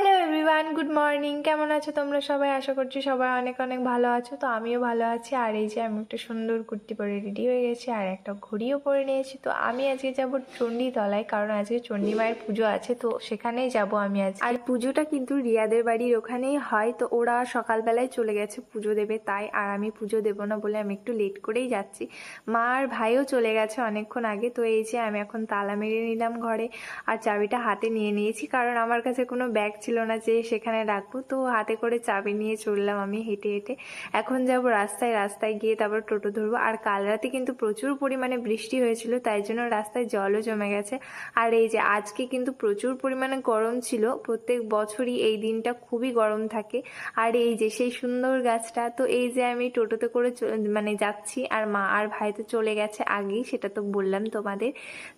Hello everyone good morning কেমন আছো তোমরা সবাই? আশা করছি সবাই অনেক অনেক ভালো আছো। তো আমিও ভালো আছি। আর এই যে আমি একটা সুন্দর কুর্তি পরে রেডি হয়ে গেছি আর একটা ঘড়িও পরে নিয়েছি। তো আমি আজকে যাব চণ্ডীতলায়, কারণ আজকে চণ্ডী মায়ের পুজো আছে। তো সেখানেই যাব আমি আজ আর পুজোটা কিন্তু রিয়াদের বাড়ির ওখানেই হয়। তো ওরা সকালবেলায় চলে গেছে পুজো দেবে তাই। আর আমি পুজো দেবো না বলে আমি একটু লেট করেই যাচ্ছি। মা আর ভাইও চলে গেছে অনেকক্ষণ আগে। তো এই যে আমি এখন তালা মেরে নিলাম ঘরে। আর চাবিটা হাতে নিয়ে নিয়েছি, কারণ আমার কাছে কোনো ব্যাগ ছিল না যে সেখানে রাখব তো হাতে করে চাবি নিয়ে চললাম আমি হেঁটে হেঁটে। এখন যাব রাস্তায় রাস্তায় গিয়ে তারপর টোটো ধরবো। আর কাল রাতে কিন্তু প্রচুর পরিমাণে বৃষ্টি হয়েছিল, তাই জন্য রাস্তায় জলও জমে গেছে। আর এই যে আজকে কিন্তু প্রচুর পরিমাণে গরম ছিল, প্রত্যেক বছরই এই দিনটা খুবই গরম থাকে। আর এই যে সেই সুন্দর গাছটা, তো এই যে আমি টোটোতে করে মানে যাচ্ছি, আর মা আর ভাই তো চলে গেছে আগেই, সেটা তো বললাম তোমাদের।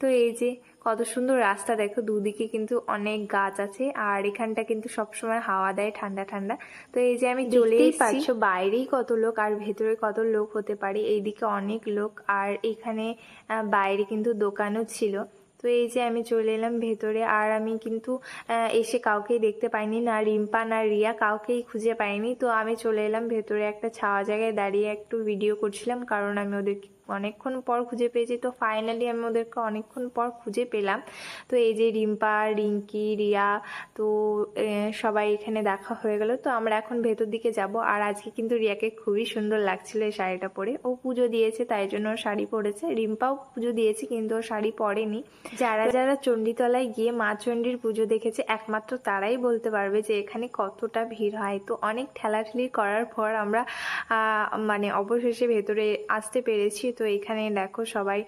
তো এই যে কত সুন্দর রাস্তা দেখো দুদিকে কিন্তু অনেক গাছ আছে আর এখানটা কিন্তু সবসময় হাওয়া দেয় ঠান্ডা ঠান্ডা। তো এই যে আমি চলেই পাচ্ছ বাইরেই কত লোক আর ভেতরে কত লোক হতে পারে এইদিকে অনেক লোক আর এখানে আহ, বাইরে কিন্তু দোকানও ছিল। তো এই যে আমি চলে এলাম ভেতরে আর আমি কিন্তু আহ, এসে কাউকেই দেখতে পাইনি না রিম্পা না রিয়া কাউকেই খুঁজে পাইনি। তো আমি চলে এলাম ভেতরে একটা ছাওয়া জায়গায় দাঁড়িয়ে একটু ভিডিও করছিলাম কারণ আমি ওদেরকে অনেকক্ষণ পর খুঁজে পেয়েছি। তো ফাইনালি আমি ওদেরকে অনেকক্ষণ পর খুঁজে পেলাম। তো এই যে রিম্পা, রিঙ্কি, রিয়া, তো সবাই এখানে দেখা হয়ে গেল। তো আমরা এখন ভেতর দিকে যাব। আর আজকে কিন্তু রিয়াকে খুবই সুন্দর লাগছিল এই শাড়িটা পরে। ও পুজো দিয়েছে, তাই জন্য শাড়ি পরেছে। রিম্পাও পুজো দিয়েছে, কিন্তু ও শাড়ি পরেনি। যারা যারা চণ্ডীতলায় গিয়ে মা চণ্ডীর পুজো দেখেছে, একমাত্র তারাই বলতে পারবে যে এখানে কতটা ভিড় হয়। তো অনেক ঠেলাঠেলি করার পর আমরা মানে অবশেষে ভেতরে আসতে পেরেছি। তো এখানে দেখো সবাই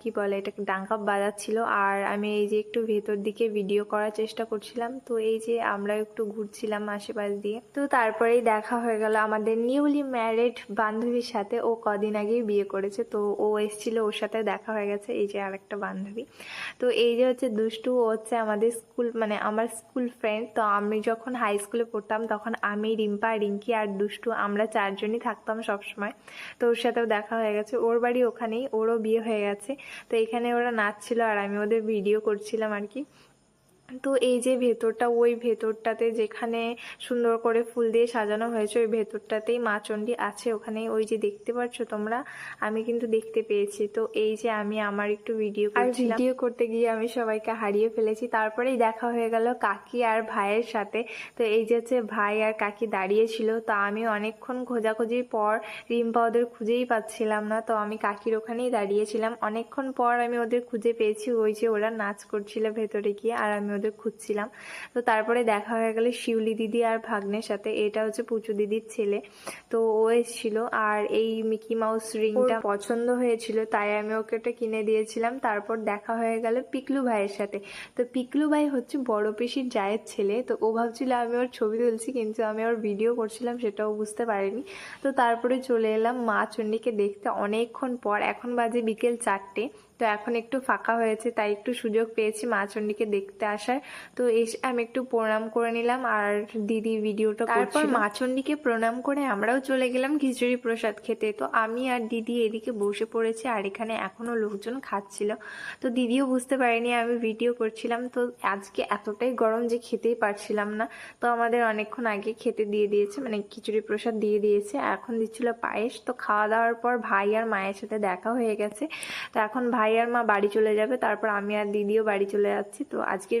কি বলে এটাকে ডাঙ্কা বাজাচ্ছিল। আর আমি এই যে একটু ভেতর দিকে ভিডিও করার চেষ্টা করছিলাম, তো এই যে আমরা একটু ঘুরছিলাম আশেপাশ দিয়ে। তো তারপরেই দেখা হয়ে গেল আমাদের নিউলি ম্যারিড বান্ধবীর সাথে। ও কদিন আগেই বিয়ে করেছে, তো ও এসেছিল ওর সাথে দেখা হয়ে গেছে, এই যে আরেকটা বান্ধবী। তো এই যে হচ্ছে দুষ্টু, ও হচ্ছে আমাদের স্কুল মানে আমার স্কুল ফ্রেন্ড তো আমি যখন হাই স্কুলে পড়তাম, তখন আমি, রিম্পা, রিঙ্কি আর দুষ্টু, আমরা চারজনই থাকতাম সবসময়। তো ওর সাথেও দেখা হয়ে গেছে। ওর বাড়ি ওখানেই, ওরও বিয়ে হয়ে গেছে। তো এখানে ওরা নাচছিল আর আমি ওদের ভিডিও করছিলাম আর কি। তো এই যে ভেতরটা ওই ভেতরটাতে যেখানে সুন্দর করে ফুল দিয়ে সাজানো হয়েছে ওই ভেতরটাতেই মা চণ্ডী আছে। ওখানে ওই যে দেখতে পাচ্ছ তোমরা? আমি কিন্তু দেখতে পেয়েছি। তো এই যে আমি আমার একটু ভিডিও আর ভিডিও করতে গিয়ে আমি সবাইকে হারিয়ে ফেলেছি। তারপরেই দেখা হয়ে গেল কাকি আর ভাইয়ের সাথে। তো এই যে হচ্ছে ভাই আর কাকি দাঁড়িয়েছিল। তো আমি অনেকক্ষণ খোঁজাখুঁজির পর রিম্পা ওদের খুঁজেই পাচ্ছিলাম না। তো আমি কাকির ওখানেই দাঁড়িয়েছিলাম। অনেকক্ষণ পর আমি ওদের খুঁজে পেয়েছি। ওই যে ওরা নাচ করছিল ভেতরে গিয়ে। আর আমি ওদের খুঁজছিলাম। তো তারপরে দেখা হয়ে গেল শিউলি দিদি আর ভাগ্নের সাথে। এটা হচ্ছে পুচু দিদির ছেলে। তো ও এসেছিল আর এই মিকি মাউস রিংটা পছন্দ হয়েছিল তাই আমি ওকে ওটা কিনে দিয়েছিলাম। তারপর দেখা হয়ে গেল পিকলু ভাইয়ের সাথে। তো পিকলু ভাই হচ্ছে বড় পিসির জায়ের ছেলে। তো ও ভাবছিল আমি ওর ছবি তুলছি কিন্তু আমি ওর ভিডিও করছিলাম সেটাও বুঝতে পারিনি। তো তারপরে চলে এলাম মা চণ্ডীকে দেখতে অনেকক্ষণ পর। এখন বাজে বিকেল চারটে। তো এখন একটু ফাঁকা হয়েছে তাই একটু সুযোগ পেয়েছি মা চণ্ডীকে দেখতে আসার তো এসে আমি একটু প্রণাম করে নিলাম আর দিদি ভিডিওটা তারপর মা চণ্ডীকে প্রণাম করে আমরাও চলে গেলাম খিচুড়ি প্রসাদ খেতে। তো আমি আর দিদি এদিকে বসে পড়েছি আর এখানে এখনও লোকজন খাচ্ছিল। তো দিদিও বুঝতে পারেনি আমি ভিডিও করছিলাম। তো আজকে এতটাই গরম যে খেতেই পারছিলাম না। তো আমাদের অনেকক্ষণ আগে খেতে দিয়ে দিয়েছে মানে খিচুড়ি প্রসাদ দিয়ে দিয়েছে। এখন দিচ্ছিল পায়েস। তো খাওয়া দাওয়ার পর ভাই আর মায়ের সাথে দেখা হয়ে গেছে। তো এখন ভাই আর মা বাড়ি চলে যাবে। তারপর আমি আর দিদিও বাড়ি চলে যাচ্ছি। তো আজকের